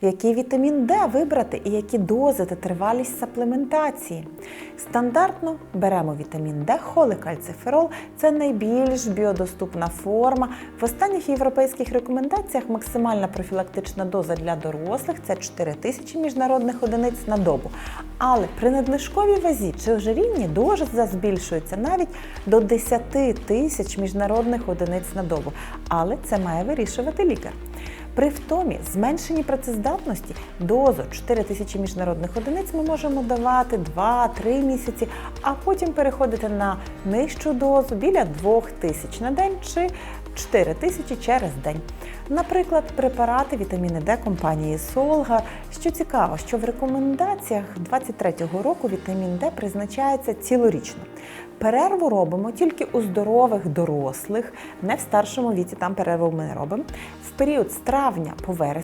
який вітамін Д вибрати і які дози та тривалість саплементації. Стандартно беремо вітамін Д, холикальциферол. Це найбільш біодоступна форма. В останніх європейських рекомендаціях максимальна профілактична доза для дорослих це 4 тисячі міжнародних одиниць на добу. Але при надлишковій вазі чи ожирінні доза збільшується навіть до 10 тисяч міжнародних одиниць на добу. Але це має вирішувати лікар. При втомі, зменшенні працездатності дозу 4 тисячі міжнародних одиниць ми можемо давати 2-3 місяці, а потім переходити на нижчу дозу біля 2 тисяч на день чи 4 тисячі через день. Наприклад, препарати вітаміни Д компанії Солгар. Що цікаво, що в рекомендаціях 23-го року вітамін Д призначається цілорічно. Перерву робимо тільки у здорових дорослих, не в старшому віці, там перерву ми не робимо. Період з травня по вересень